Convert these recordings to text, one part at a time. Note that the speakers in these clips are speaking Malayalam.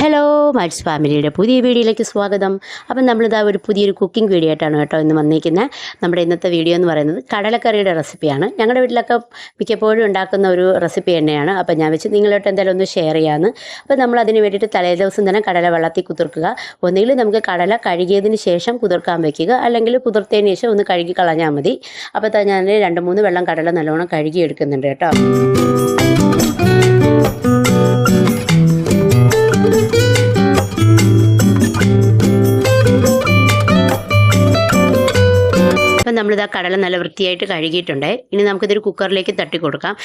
ഹലോ മൈറ്റ്സ് ഫാമിലിയുടെ പുതിയ വീഡിയോയിലേക്ക് സ്വാഗതം. അപ്പം നമ്മളിതാ ഒരു പുതിയൊരു കുക്കിംഗ് വീഡിയോ ആയിട്ടാണ് കേട്ടോ ഇന്ന് വന്നിരിക്കുന്നത് നമ്മുടെ ഇന്നത്തെ വീഡിയോ എന്ന് പറയുന്നത് കടലക്കറിയുടെ റെസിപ്പിയാണ് ഞങ്ങളുടെ വീട്ടിലൊക്കെ മിക്കപ്പോഴും ഉണ്ടാക്കുന്ന ഒരു റെസിപ്പി തന്നെയാണ്. അപ്പം ഞാൻ വെച്ച് നിങ്ങളോട്ട് എന്തായാലും ഒന്ന് ഷെയർ ചെയ്യാമെന്ന് അപ്പം നമ്മൾ അതിന് വേണ്ടിയിട്ട് തലേ ദിവസം തന്നെ കടല വെള്ളത്തിൽ കുതിർക്കുക. ഒന്നുകിൽ നമുക്ക് കടല കഴുകിയതിന് ശേഷം കുതിർക്കാൻ വയ്ക്കുക അല്ലെങ്കിൽ കുതിർത്തതിന് ശേഷം ഒന്ന് കഴുകി കളഞ്ഞാൽ മതി. അപ്പോൾ ഞാൻ രണ്ട് മൂന്ന് വെള്ളം കടല നല്ലോണം കഴുകി എടുക്കുന്നുണ്ട് കേട്ടോ. കടല നല്ല വൃത്തിയായിട്ട് കഴുകിയിട്ടുണ്ട്. ഇനി നമുക്കിതൊരു കുക്കറിലേക്ക് തട്ടി കൊടുക്കാം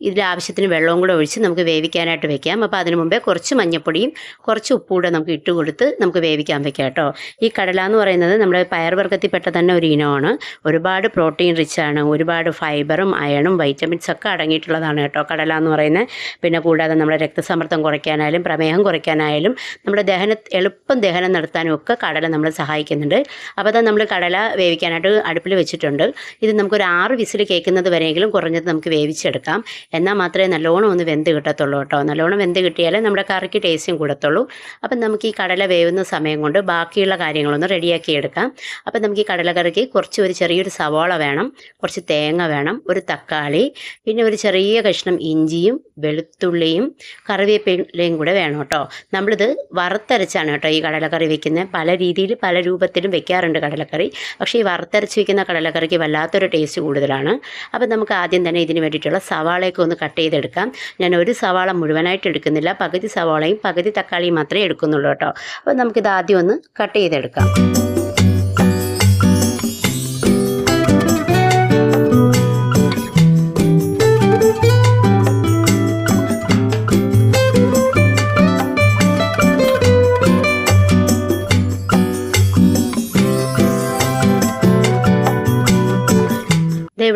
ഇതിൽ ആവശ്യത്തിന് വെള്ളവും കൂടെ ഒഴിച്ച് നമുക്ക് വേവിക്കാനായിട്ട് വെക്കാം. അപ്പോൾ അതിന് മുമ്പേ കുറച്ച് മഞ്ഞപ്പൊടിയും കുറച്ച് ഉപ്പും കൂടെ നമുക്ക് ഇട്ട് കൊടുത്ത് നമുക്ക് വേവിക്കാൻ വെക്കാം കേട്ടോ. ഈ കടല എന്ന് പറയുന്നത് നമ്മുടെ പയർവർഗത്തിൽപ്പെട്ട തന്നെ ഒരു ഇനമാണ്. ഒരുപാട് പ്രോട്ടീൻ റിച്ച് ആണ്. ഒരുപാട് ഫൈബറും അയണും വൈറ്റമിൻസ് ഒക്കെ അടങ്ങിയിട്ടുള്ളതാണ് കേട്ടോ കടല എന്ന് പറയുന്നത്. പിന്നെ കൂടാതെ നമ്മുടെ രക്തസമ്മർദ്ദം കുറയ്ക്കാനായാലും പ്രമേഹം കുറയ്ക്കാനായാലും നമ്മുടെ ദഹന എളുപ്പം ദഹനം നടത്താനും ഒക്കെ കടല നമ്മളെ സഹായിക്കുന്നുണ്ട്. അപ്പോൾ അത് നമ്മൾ കടല വേവിക്കാനായിട്ട് അടുപ്പിൽ വെച്ചിട്ടുണ്ട്. ഇത് നമുക്കൊരു ആറ് വിസിൽ കേൾക്കുന്നത് വരെയെങ്കിലും കുറഞ്ഞത് നമുക്ക് വേവിച്ചെടുക്കാം. എന്നാൽ മാത്രമേ നല്ലോണം ഒന്ന് വെന്ത് കിട്ടത്തുള്ളൂ കേട്ടോ. നല്ലോണം വെന്ത് കിട്ടിയാലേ നമ്മുടെ കറിക്ക് ടേസ്റ്റും കൂടത്തുള്ളൂ. അപ്പം നമുക്ക് ഈ കടല വേവുന്ന സമയം കൊണ്ട് ബാക്കിയുള്ള കാര്യങ്ങളൊന്ന് റെഡിയാക്കി എടുക്കാം. അപ്പം നമുക്ക് ഈ കടലക്കറിക്ക് കുറച്ച് ഒരു ചെറിയൊരു സവാള വേണം കുറച്ച് തേങ്ങ വേണം ഒരു തക്കാളി പിന്നെ ഒരു ചെറിയ കഷ്ണം ഇഞ്ചിയും വെളുത്തുള്ളിയും കറിവേപ്പിലയും കൂടെ വേണം കേട്ടോ. നമ്മളിത് വറുത്തരച്ചാണ് കേട്ടോ ഈ കടലക്കറി വെക്കുന്നത് പല രീതിയിൽ പല രൂപത്തിലും വെക്കാറുണ്ട് കടലക്കറി. പക്ഷേ ഈ വറുത്തരച്ച് വെക്കുന്ന കടലക്കറിക്ക് വല്ലാത്തൊരു ടേസ്റ്റ് കൂടുതലാണ്. അപ്പം നമുക്ക് ആദ്യം തന്നെ ഇതിന് വേണ്ടിയിട്ടുള്ള സവാളയൊക്കെ ഒന്ന് കട്ട് ചെയ്തെടുക്കാം. ഞാൻ ഒരു സവാള മുഴുവനായിട്ട് എടുക്കുന്നില്ല. പകുതി സവാളയും പകുതി തക്കാളിയും മാത്രമേ എടുക്കുന്നുള്ളൂ കേട്ടോ. അപ്പോൾ നമുക്കിത് ആദ്യം ഒന്ന് കട്ട് ചെയ്തെടുക്കാം.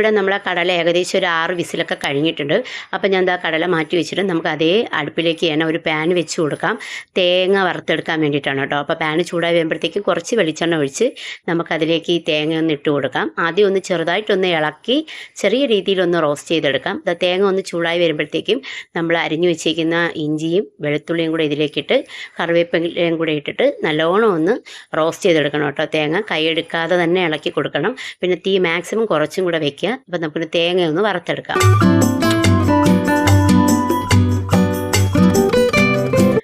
ഇവിടെ നമ്മളെ കടല ഏകദേശം ഒരു ആറ് വിസിലൊക്കെ കഴിഞ്ഞിട്ടുണ്ട്. അപ്പോൾ ഞാൻ എന്താ കടല മാറ്റി വെച്ചിട്ട് നമുക്ക് അതേ അടുപ്പിലേക്ക് തന്നെ ഒരു പാൻ വെച്ച് കൊടുക്കാം. തേങ്ങ വറുത്തെടുക്കാൻ വേണ്ടിയിട്ടാണ് കേട്ടോ. അപ്പോൾ പാൻ ചൂടായി വരുമ്പോഴത്തേക്കും കുറച്ച് വെളിച്ചെണ്ണ ഒഴിച്ച് നമുക്കതിലേക്ക് ഈ തേങ്ങ ഒന്ന് ഇട്ട് കൊടുക്കാം. ആദ്യം ഒന്ന് ചെറുതായിട്ടൊന്ന് ഇളക്കി ചെറിയ രീതിയിലൊന്ന് റോസ്റ്റ് ചെയ്തെടുക്കാം. ഇത് തേങ്ങ ഒന്ന് ചൂടായി വരുമ്പോഴത്തേക്കും നമ്മൾ അരിഞ്ഞു വെച്ചിരിക്കുന്ന ഇഞ്ചിയും വെളുത്തുള്ളിയും കൂടെ ഇതിലേക്കിട്ട് കറിവേപ്പിലയും കൂടെ ഇട്ടിട്ട് നല്ലോണം ഒന്ന് റോസ്റ്റ് ചെയ്തെടുക്കണം കേട്ടോ തേങ്ങ. കൈയെടുക്കാതെ തന്നെ ഇളക്കി കൊടുക്കണം. പിന്നെ തീ മാക്സിമം കുറച്ചും കൂടെ വെക്കുക. അപ്പം നമുക്ക് തേങ്ങ ഒന്ന് വറുത്തെടുക്കാം.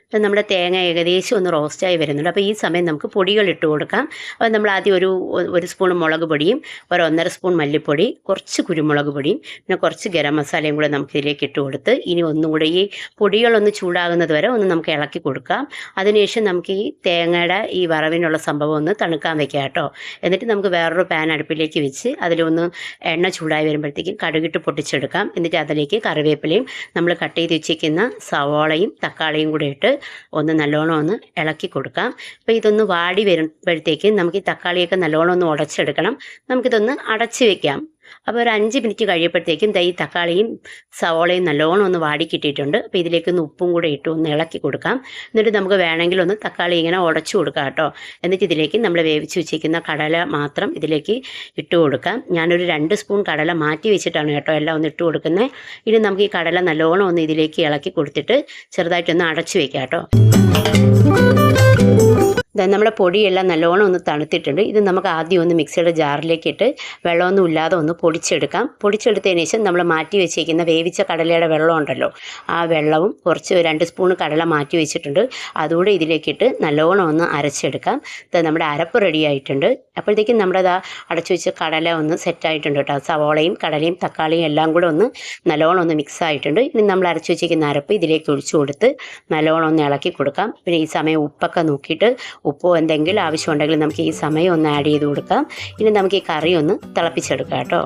അപ്പം നമ്മുടെ തേങ്ങ ഏകദേശം ഒന്ന് റോസ്റ്റായി വരുന്നുണ്ട്. അപ്പോൾ ഈ സമയം നമുക്ക് പൊടികൾ ഇട്ട് കൊടുക്കാം. അപ്പോൾ നമ്മൾ ആദ്യം ഒരു ഒരു സ്പൂൺ മുളക് പൊടിയും ഒരു ഒന്നര സ്പൂൺ മല്ലിപ്പൊടി കുറച്ച് കുരുമുളക് പൊടിയും പിന്നെ കുറച്ച് ഗരം മസാലയും കൂടെ നമുക്ക് ഇതിലേക്ക് ഇട്ട് കൊടുത്ത് ഇനി ഒന്നും കൂടെ ഈ പൊടികളൊന്ന് ചൂടാകുന്നത് വരെ ഒന്ന് നമുക്ക് ഇളക്കി കൊടുക്കാം. അതിനുശേഷം നമുക്ക് ഈ തേങ്ങയുടെ ഈ വറവിനുള്ള സംഭവം ഒന്ന് തണുക്കാൻ വെക്കാം കേട്ടോ. എന്നിട്ട് നമുക്ക് വേറൊരു പാൻ അടുപ്പിലേക്ക് വെച്ച് അതിലൊന്ന് എണ്ണ ചൂടായി വരുമ്പോഴത്തേക്കും കടുകിട്ട് പൊട്ടിച്ചെടുക്കാം. എന്നിട്ട് അതിലേക്ക് കറിവേപ്പിലയും നമ്മൾ കട്ട് ചെയ്ത് വെച്ചിരിക്കുന്ന സവാളയും തക്കാളിയും കൂടെ ഇട്ട് ഒന്ന് നല്ലോണം ഒന്ന് ഇളക്കി കൊടുക്കാം. അപ്പോൾ ഇതൊന്ന് വാടി വരുമ്പോഴത്തേക്കും നമുക്ക് ഈ തക്കാളിയൊക്കെ നല്ലോണം ഒന്ന് ഉടച്ചെടുക്കണം. നമുക്കിതൊന്ന് അടച്ച് വെക്കാം. അപ്പോൾ ഒരു അഞ്ച് മിനിറ്റ് കഴിയുമ്പോഴത്തേക്കും ദൈ തക്കാളിയും സവോളയും നല്ലോണം ഒന്ന് വാടി കിട്ടിയിട്ടുണ്ട്. അപ്പോൾ ഇതിലേക്ക് ഒന്ന് ഉപ്പും കൂടെ ഇട്ട് ഒന്ന് ഇളക്കി കൊടുക്കാം. എന്നിട്ട് നമുക്ക് വേണമെങ്കിൽ ഒന്ന് തക്കാളി ഇങ്ങനെ ഉടച്ചു കൊടുക്കാം കേട്ടോ. എന്നിട്ട് ഇതിലേക്ക് നമ്മൾ വേവിച്ച് വെച്ചിരിക്കുന്ന കടല മാത്രം ഇതിലേക്ക് ഇട്ട് കൊടുക്കാം. ഞാനൊരു രണ്ട് സ്പൂൺ കടല മാറ്റി വെച്ചിട്ടാണ് കേട്ടോ എല്ലാം ഒന്ന് ഇട്ട് കൊടുക്കുന്നത്. ഇനി നമുക്ക് ഈ കടല നല്ലോണം ഒന്ന് ഇതിലേക്ക് ഇളക്കി കൊടുത്തിട്ട് ചെറുതായിട്ടൊന്ന് അടച്ചു വെക്കാം കേട്ടോ. നമ്മുടെ പൊടിയെല്ലാം നല്ലോണം ഒന്ന് തണുത്തിട്ടുണ്ട്. ഇത് നമുക്ക് ആദ്യം ഒന്ന് മിക്സിയുടെ ജാറിലേക്ക് ഇട്ട് വെള്ളമൊന്നും ഇല്ലാതെ ഒന്ന് പൊടിച്ചെടുക്കാം. പൊടിച്ചെടുത്തതിന് ശേഷം നമ്മൾ മാറ്റി വെച്ചേക്കുന്ന വേവിച്ച കടലയുടെ വെള്ളം ഉണ്ടല്ലോ ആ വെള്ളവും കുറച്ച് രണ്ട് സ്പൂൺ കടല മാറ്റി വെച്ചിട്ടുണ്ട്. അതുകൂടെ ഇതിലേക്കിട്ട് നല്ലോണം ഒന്ന് അരച്ചെടുക്കാം. ഇത് നമ്മുടെ അരപ്പ് റെഡി ആയിട്ടുണ്ട്. അപ്പോഴത്തേക്കും നമ്മുടെ ദാ അടച്ചു വെച്ച കടല ഒന്ന് സെറ്റായിട്ടുണ്ട് കേട്ടോ. സവോളയും കടലയും തക്കാളിയും എല്ലാം കൂടെ ഒന്ന് നല്ലോണം ഒന്ന് മിക്സ് ആയിട്ടുണ്ട്. ഇനി നമ്മൾ അരച്ചു വെച്ചേക്കുന്ന അരപ്പ് ഇതിലേക്ക് ഒഴിച്ചു കൊടുത്ത് നല്ലോണം ഒന്ന് ഇളക്കി കൊടുക്കാം. പിന്നെ ഈ സമയം ഉപ്പൊക്കെ നോക്കിയിട്ട് ഉപ്പോ എന്തെങ്കിലും ആവശ്യമുണ്ടെങ്കിൽ നമുക്ക് ഈ സമയം ഒന്ന് ആഡ് ചെയ്ത് കൊടുക്കാം. ഇനി നമുക്ക് ഈ കറി ഒന്ന് തിളപ്പിച്ചെടുക്കാം കേട്ടോ.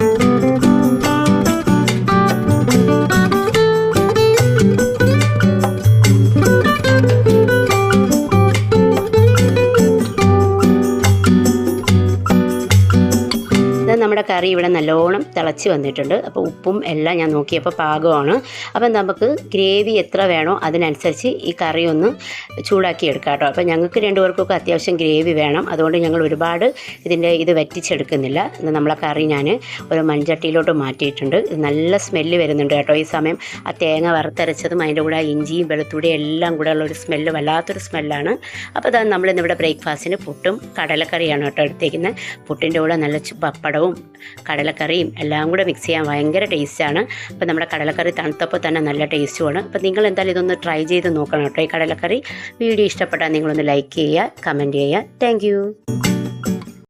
കറി ഇവിടെ നല്ലോണം തിളച്ച് വന്നിട്ടുണ്ട്. അപ്പോൾ ഉപ്പും എല്ലാം ഞാൻ നോക്കിയപ്പോൾ പാകമാണ്. അപ്പം നമുക്ക് ഗ്രേവി എത്ര വേണോ അതിനനുസരിച്ച് ഈ കറി ഒന്ന് ചൂടാക്കി എടുക്കാം കേട്ടോ. അപ്പോൾ ഞങ്ങൾക്ക് രണ്ടുപേർക്കൊക്കെ അത്യാവശ്യം ഗ്രേവി വേണം. അതുകൊണ്ട് ഞങ്ങൾ ഒരുപാട് ഇതിന്റെ ഇത് വറ്റിച്ചെടുക്കുന്നില്ല. നമ്മളെ കറി ഞാൻ ഒരു മൺചട്ടിയിലോട്ട് മാറ്റിയിട്ടുണ്ട്. നല്ല സ്മെല്ല് വരുന്നുണ്ട് കേട്ടോ. ഈ സമയം ആ തേങ്ങ വറുത്തരച്ചതും അതിന്റെ കൂടെ ഇഞ്ചിയും വെളുത്തുള്ളിയും എല്ലാം കൂടെ ഉള്ള ഒരു സ്മെല്ല് വല്ലാത്തൊരു സ്മെല്ലാണ്. അപ്പോൾ അതാണ് നമ്മളിന്നിവിടെ ബ്രേക്ക്ഫാസ്റ്റിന് പുട്ടും കടലക്കറിയാണ് കേട്ടോ എടുത്തേക്കുന്നത് പുട്ടിന്റെ കൂടെ നല്ല പപ്പടവും കടലക്കറിയും എല്ലാം കൂടെ മിക്സ് ചെയ്യാൻ ഭയങ്കര ടേസ്റ്റാണ് അപ്പോൾ നമ്മുടെ കടലക്കറി തണുത്തപ്പോൾ തന്നെ നല്ല ടേസ്റ്റുമാണ് അപ്പോൾ നിങ്ങൾ എന്തായാലും ഇതൊന്ന് ട്രൈ ചെയ്ത് നോക്കണം കേട്ടോ ഈ കടലക്കറി. വീഡിയോ ഇഷ്ടപ്പെട്ടാൽ നിങ്ങളൊന്ന് ലൈക്ക് ചെയ്യുക കമന്റ് ചെയ്യുക. താങ്ക്